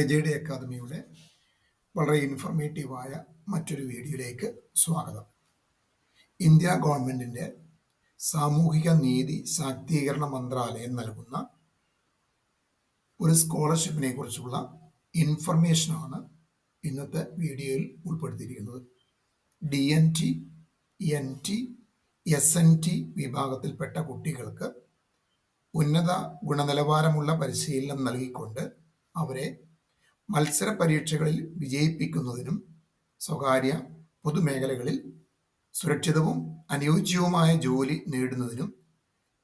A J D അക്കാദമിയുടെ വളരെ ഇൻഫർമേറ്റീവായ മറ്റൊരു വീഡിയോയിലേക്ക് സ്വാഗതം. ഇന്ത്യ ഗവൺമെന്റിന്റെ സാമൂഹിക നീതി ശാക്തീകരണ മന്ത്രാലയം നൽകുന്ന ഒരു സ്കോളർഷിപ്പിനെ കുറിച്ചുള്ള ഇൻഫർമേഷനാണ് ഇന്നത്തെ വീഡിയോയിൽ ഉൾപ്പെടുത്തിയിരിക്കുന്നത്. D N T N T S N T വിഭാഗത്തിൽപ്പെട്ട കുട്ടികൾക്ക് ഉന്നത ഗുണനിലവാരമുള്ള പരിശീലനം നൽകിക്കൊണ്ട് അവരെ മത്സര പരീക്ഷകളിൽ വിജയിപ്പിക്കുന്നതിനും സ്വകാര്യ പൊതുമേഖലകളിൽ സുരക്ഷിതവും അനുയോജ്യവുമായ ജോലി നേടുന്നതിനും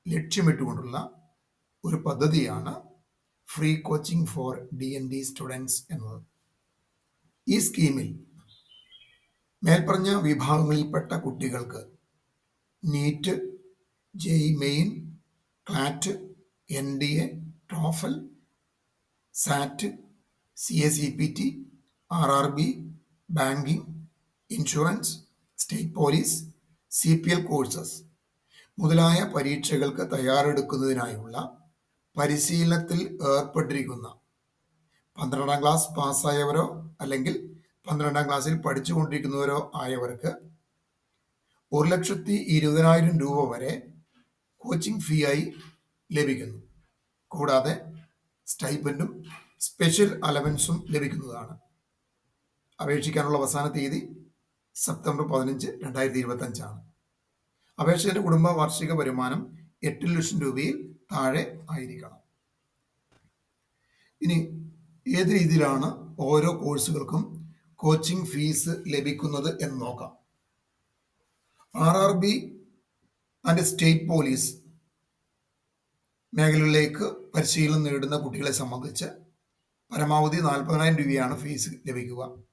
ലക്ഷ്യമിട്ടുകൊണ്ടുള്ള ഒരു പദ്ധതിയാണ് free coaching for D N D students എന്നത്. ഈ സ്കീമിൽ മേൽപ്പറഞ്ഞ വിഭാഗങ്ങളിൽപ്പെട്ട കുട്ടികൾക്ക് NEET JEE main CLAT N D A TOEFL SAT C S E P T R R B banking insurance state police C P L courses മുതലായ പരീക്ഷകൾക്ക് തയ്യാറെടുക്കുന്നതിനായുള്ള പരിശീലനത്തിൽ ഏർപ്പെട്ടിരിക്കുന്ന പന്ത്രണ്ടാം ക്ലാസ് പാസ്സായവരോ അല്ലെങ്കിൽ പന്ത്രണ്ടാം ക്ലാസ്സിൽ പഠിച്ചുകൊണ്ടിരിക്കുന്നവരോ ആയവർക്ക് ഒരു ലക്ഷത്തി ഇരുപതിനായിരം രൂപ വരെ കോച്ചിങ് ഫീ ആയി ലഭിക്കുന്നു. കൂടാതെ സ്റ്റൈപ്പന്റും സ്പെഷ്യൽ അലവൻസും ലഭിക്കുന്നതാണ്. അപേക്ഷിക്കാനുള്ള അവസാന തീയതി സെപ്റ്റംബർ പതിനഞ്ച് രണ്ടായിരത്തി ഇരുപത്തഞ്ചാണ് അപേക്ഷകന്റെ കുടുംബ വാർഷിക വരുമാനം എട്ട് ലക്ഷം രൂപയിൽ താഴെ ആയിരിക്കണം. ഇനി ഏത് രീതിയിലാണ് ഓരോ കോഴ്സുകൾക്കും കോച്ചിങ് ഫീസ് ലഭിക്കുന്നത് എന്ന് നോക്കാം. R R B and state police മേഖലകളിലേക്ക് പരിശീലനം നേടുന്ന കുട്ടികളെ സംബന്ധിച്ച് പരമാവധി നാൽപ്പതിനായിരം രൂപയാണ് ഫീസ് ലഭിക്കുക.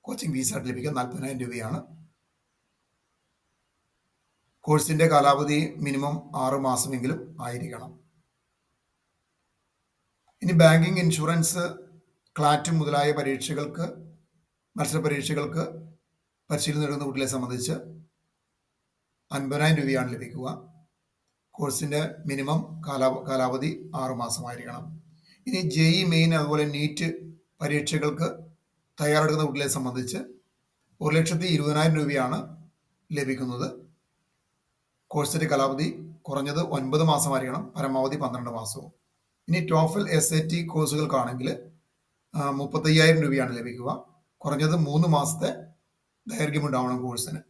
കോച്ചിങ് ഫീസായിട്ട് ലഭിക്കുക നാൽപ്പതിനായിരം രൂപയാണ്. കോഴ്സിന്റെ കാലാവധി മിനിമം ആറ് മാസമെങ്കിലും ആയിരിക്കണം. ഇനി ബാങ്കിങ് ഇൻഷുറൻസ് ക്ലാറ്റ് മുതലായ പരീക്ഷകൾക്ക് മത്സര പരീക്ഷകൾക്ക് പരിശീലനം നേടുന്ന കുട്ടികളെ സംബന്ധിച്ച് അൻപതിനായിരം രൂപയാണ് ലഭിക്കുക. കോഴ്സിന്റെ മിനിമം കാലാ കാലാവധി ആറുമാസമായിരിക്കണം ഇനി ജെഇ മെയിൻ അതുപോലെ നീറ്റ് പരീക്ഷകൾക്ക് തയ്യാറെടുക്കുന്ന കുട്ടികളെ സംബന്ധിച്ച് ഒരു ലക്ഷത്തി ഇരുപതിനായിരം രൂപയാണ് ലഭിക്കുന്നത്. കോഴ്സിന്റെ കാലാവധി കുറഞ്ഞത് ഒൻപത് മാസമായിരിക്കണം പരമാവധി പന്ത്രണ്ട് മാസവും. ഇനി ടോഫൽ എസ് എ ടി കോഴ്സുകൾക്കാണെങ്കിൽ മുപ്പത്തയ്യായിരം രൂപയാണ് ലഭിക്കുക. കുറഞ്ഞത് മൂന്ന് മാസത്തെ ദൈർഘ്യമുണ്ടാവണം കോഴ്സിന്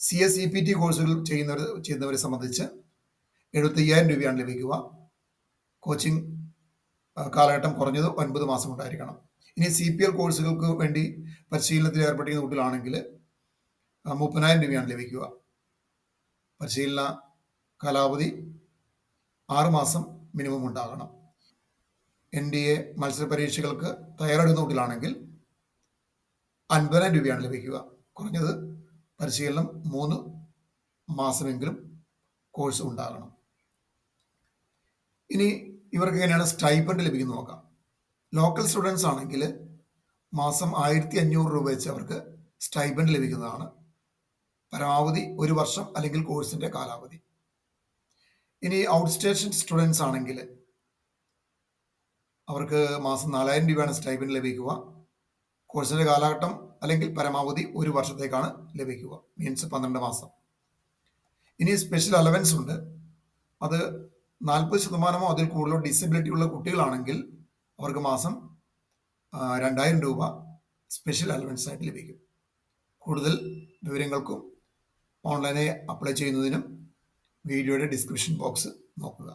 C S E P T കോഴ്സുകൾ ചെയ്യുന്നവർ ചെയ്യുന്നവരെ സംബന്ധിച്ച് എഴുപത്തയ്യായിരം രൂപയാണ് ലഭിക്കുക. കോച്ചിങ് കാലഘട്ടം കുറഞ്ഞത് ഒൻപത് മാസം ഉണ്ടായിരിക്കണം ഇനി സി പി എൽ കോഴ്സുകൾക്ക് വേണ്ടി പരിശീലനത്തിൽ ഏർപ്പെട്ടിരിക്കുന്ന കുട്ടികളാണെങ്കിൽ മുപ്പതിനായിരം രൂപയാണ് ലഭിക്കുക. പരിശീലന കാലാവധി ആറുമാസം മിനിമം ഉണ്ടാകണം. എൻ ഡി എ മത്സര പരീക്ഷകൾക്ക് തയ്യാറെടുക്കുന്ന കുട്ടികളാണെങ്കിൽ അൻപതിനായിരം രൂപയാണ് ലഭിക്കുക. കുറഞ്ഞത് പരിശീലനം മൂന്ന് മാസമെങ്കിലും കോഴ്സ് ഉണ്ടാകണം. ഇനി ഇവർക്ക് എങ്ങനെയാണ് സ്റ്റൈപ്പൻഡ് ലഭിക്കുന്നത്. നോക്കാം. ലോക്കൽ സ്റ്റുഡൻസ് ആണെങ്കിൽ മാസം ആയിരത്തി അഞ്ഞൂറ് രൂപ വെച്ച് അവർക്ക് സ്റ്റൈപ്പൻഡ് ലഭിക്കുന്നതാണ്. പരമാവധി ഒരു വർഷം അല്ലെങ്കിൽ കോഴ്സിന്റെ കാലാവധി. ഇനി ഔട്ട് സ്റ്റേഷൻ സ്റ്റുഡൻസ് ആണെങ്കിൽ അവർക്ക് മാസം നാലായിരം രൂപയാണ് സ്റ്റൈപ്പൻഡ് ലഭിക്കുക. കോഴ്സിന്റെ കാലഘട്ടം അല്ലെങ്കിൽ പരമാവധി ഒരു വർഷത്തേക്കാണ് ലഭിക്കുക. മീൻസ് പന്ത്രണ്ട് മാസം. ഇനി സ്പെഷ്യൽ അലവൻസ് ഉണ്ട്. അത് നാൽപ്പത് ശതമാനമോ അതിൽ കൂടുതലോ ഡിസബിലിറ്റി ഉള്ള കുട്ടികളാണെങ്കിൽ അവർക്ക് മാസം രണ്ടായിരം രൂപ സ്പെഷ്യൽ അലവൻസ് ആയിട്ട് ലഭിക്കും. കൂടുതൽ വിവരങ്ങൾക്കും ഓൺലൈനായി അപ്ലൈ ചെയ്യുന്നതിനും വീഡിയോയുടെ ഡിസ്ക്രിപ്ഷൻ ബോക്സ് നോക്കുക.